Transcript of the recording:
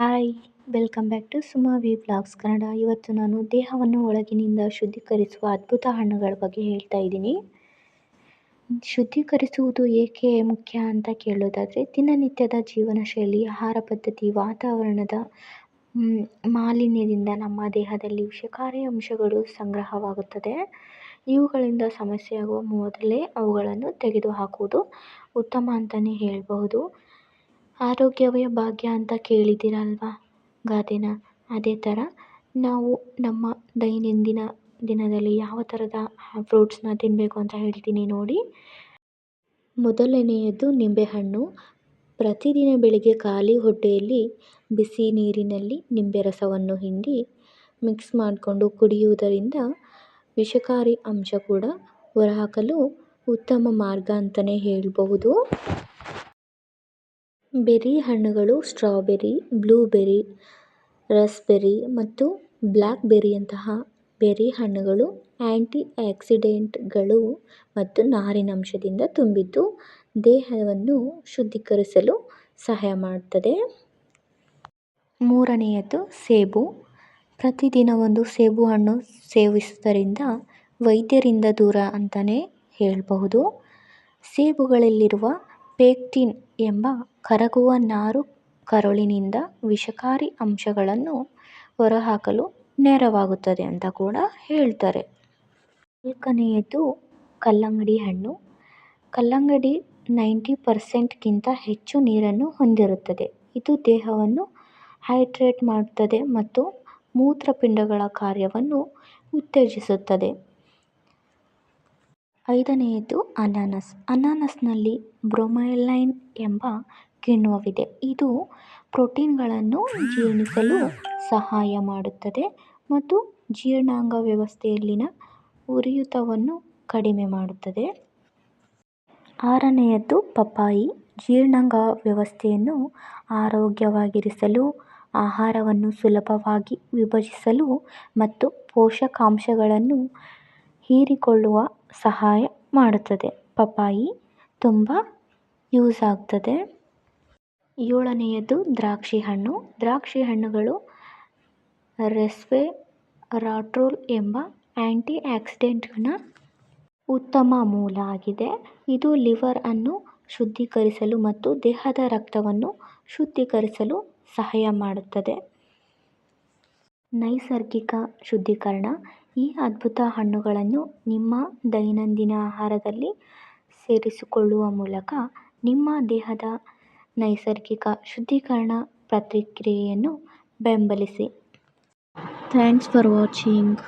Hi, welcome back to Suma V blogs Kannada. ಇವತ್ತು ನಾನು ದೇಹವನ್ನು ಒಳಗಿನಿಂದ ಶುದ್ಧೀಕರಿಸುವ ಅದ್ಭುತ ಹಣ್ಣುಗಳ ಬಗ್ಗೆ ಹೇಳ್ತಾ ಇದ್ದೀನಿ. ಶುದ್ಧೀಕರಿಸುವುದು ಏಕೆ ಮುಖ್ಯ ಅಂತ ಕೇಳೋದಾದರೆ, ದಿನನಿತ್ಯದ ಜೀವನ ಶೈಲಿ ಆಹಾರ ಪದ್ಧತಿ, ವಾತಾವರಣದ ಮಾಲಿನ್ಯದಿಂದ ನಮ್ಮ ದೇಹದಲ್ಲಿ ವಿಷಕಾರಿ ಅಂಶಗಳು ಸಂಗ್ರಹವಾಗುತ್ತದೆ. ಇವುಗಳಿಂದ ಸಮಸ್ಯೆಯಾಗುವ ಮೊದಲೇ ಅವುಗಳನ್ನು ತೆಗೆದುಹಾಕುವುದು ಉತ್ತಮ ಅಂತಲೇ ಹೇಳಬಹುದು. ಆರೋಗ್ಯವೇ ಭಾಗ್ಯ ಅಂತ ಕೇಳಿದ್ದೀರಲ್ವಾ ಗಾದೆನ? ಅದೇ ಥರ ನಾವು ನಮ್ಮ ದೈನಂದಿನ ದಿನದಲ್ಲಿ ಯಾವ ಥರದ ಫ್ರೂಟ್ಸ್ನ ತಿನ್ನಬೇಕು ಅಂತ ಹೇಳ್ತೀನಿ ನೋಡಿ. ಮೊದಲನೆಯದು ನಿಂಬೆಹಣ್ಣು. ಪ್ರತಿದಿನ ಬೆಳಿಗ್ಗೆ ಖಾಲಿ ಹೊಟ್ಟೆಯಲ್ಲಿ ಬಿಸಿ ನೀರಿನಲ್ಲಿ ನಿಂಬೆ ರಸವನ್ನು ಹಿಂಡಿ ಮಿಕ್ಸ್ ಮಾಡಿಕೊಂಡು ಕುಡಿಯುವುದರಿಂದ ವಿಷಕಾರಿ ಅಂಶ ಕೂಡ ಹೊರಹಾಕಲು ಉತ್ತಮ ಮಾರ್ಗ ಅಂತಲೇ ಹೇಳಬಹುದು. ಬೆರ್ರಿ ಹಣ್ಣುಗಳು ಸ್ಟ್ರಾಬೆರಿ ಬ್ಲೂಬೆರ್ರಿ, ರಸ್ಬೆರ್ರಿ ಮತ್ತು ಬ್ಲ್ಯಾಕ್ಬೆರ್ರಿಯಂತಹ ಬೆರ್ರಿ ಹಣ್ಣುಗಳು ಆ್ಯಂಟಿ ಆಕ್ಸಿಡೆಂಟ್ಗಳು ಮತ್ತು ನಾರಿನಂಶದಿಂದ ತುಂಬಿದ್ದು ದೇಹವನ್ನು ಶುದ್ಧೀಕರಿಸಲು ಸಹಾಯ ಮಾಡುತ್ತದೆ ಮೂರನೆಯದು ಸೇಬು. ಪ್ರತಿದಿನ ಒಂದು ಸೇಬು ಹಣ್ಣು ಸೇವಿಸುವುದರಿಂದ ವೈದ್ಯರಿಂದ ದೂರ ಅಂತಲೇ ಹೇಳಬಹುದು. ಸೇಬುಗಳಲ್ಲಿರುವ ಪೇಕ್ಟಿನ್ ಎಂಬ ಕರಗುವ ನಾರು ಕರುಳಿನಿಂದ ವಿಷಕಾರಿ ಅಂಶಗಳನ್ನು ಹೊರಹಾಕಲು ನೆರವಾಗುತ್ತದೆ ಅಂತ ಕೂಡ ಹೇಳ್ತಾರೆ. ನಾಲ್ಕನೆಯದು ಕಲ್ಲಂಗಡಿ ಹಣ್ಣು. ಕಲ್ಲಂಗಡಿ ನೈಂಟಿ ಪರ್ಸೆಂಟ್ಗಿಂತ ಹೆಚ್ಚು ನೀರನ್ನು ಹೊಂದಿರುತ್ತದೆ. ಇದು ದೇಹವನ್ನು ಹೈಡ್ರೇಟ್ ಮಾಡುತ್ತದೆ ಮತ್ತು ಮೂತ್ರಪಿಂಡಗಳ ಕಾರ್ಯವನ್ನು ಉತ್ತೇಜಿಸುತ್ತದೆ. ಐದನೆಯದು ಅನಾನಸ್. ಅನಾನಸ್ನಲ್ಲಿ ಬ್ರೊಮೈಲೈನ್ ಎಂಬ ಕಿಣ್ವವಿದೆ. ಇದು ಪ್ರೋಟೀನ್ಗಳನ್ನು ಜೀರ್ಣಿಸಲು ಸಹಾಯ ಮಾಡುತ್ತದೆ ಮತ್ತು ಜೀರ್ಣಾಂಗ ವ್ಯವಸ್ಥೆಯಲ್ಲಿನ ಉರಿಯೂತವನ್ನು ಕಡಿಮೆ ಮಾಡುತ್ತದೆ. ಆರನೆಯದ್ದು ಪಪ್ಪಾಯಿ. ಜೀರ್ಣಾಂಗ ವ್ಯವಸ್ಥೆಯನ್ನು ಆರೋಗ್ಯವಾಗಿರಿಸಲು, ಆಹಾರವನ್ನು ಸುಲಭವಾಗಿ ವಿಭಜಿಸಲು ಮತ್ತು ಪೋಷಕಾಂಶಗಳನ್ನು ಹೀರಿಕೊಳ್ಳುವ ಸಹಾಯ ಮಾಡುತ್ತದೆ. ಪಪ್ಪಾಯಿ ತುಂಬ ಯೂಸ್ ಆಗ್ತದೆ. ಏಳನೆಯದು ದ್ರಾಕ್ಷಿ ಹಣ್ಣು. ದ್ರಾಕ್ಷಿ ಹಣ್ಣುಗಳು ರೆಸ್ವೆರಾಟ್ರೋಲ್ ಎಂಬ ಆ್ಯಂಟಿ ಆಕ್ಸಿಡೆಂಟ್ನ ಉತ್ತಮ ಮೂಲ ಆಗಿದೆ. ಇದು ಲಿವರ್ ಅನ್ನು ಶುದ್ಧೀಕರಿಸಲು ಮತ್ತು ದೇಹದ ರಕ್ತವನ್ನು ಶುದ್ಧೀಕರಿಸಲು ಸಹಾಯ ಮಾಡುತ್ತದೆ. ನೈಸರ್ಗಿಕ ಶುದ್ಧೀಕರಣ. ಈ ಅದ್ಭುತ ಹಣ್ಣುಗಳನ್ನು ನಿಮ್ಮ ದೈನಂದಿನ ಆಹಾರದಲ್ಲಿ ಸೇರಿಸಿಕೊಳ್ಳುವ ಮೂಲಕ ನಿಮ್ಮ ದೇಹದ ನೈಸರ್ಗಿಕ ಶುದ್ಧೀಕರಣ ಪ್ರತಿಕ್ರಿಯೆಯನ್ನು ಬೆಂಬಲಿಸಿ. Thanks for watching.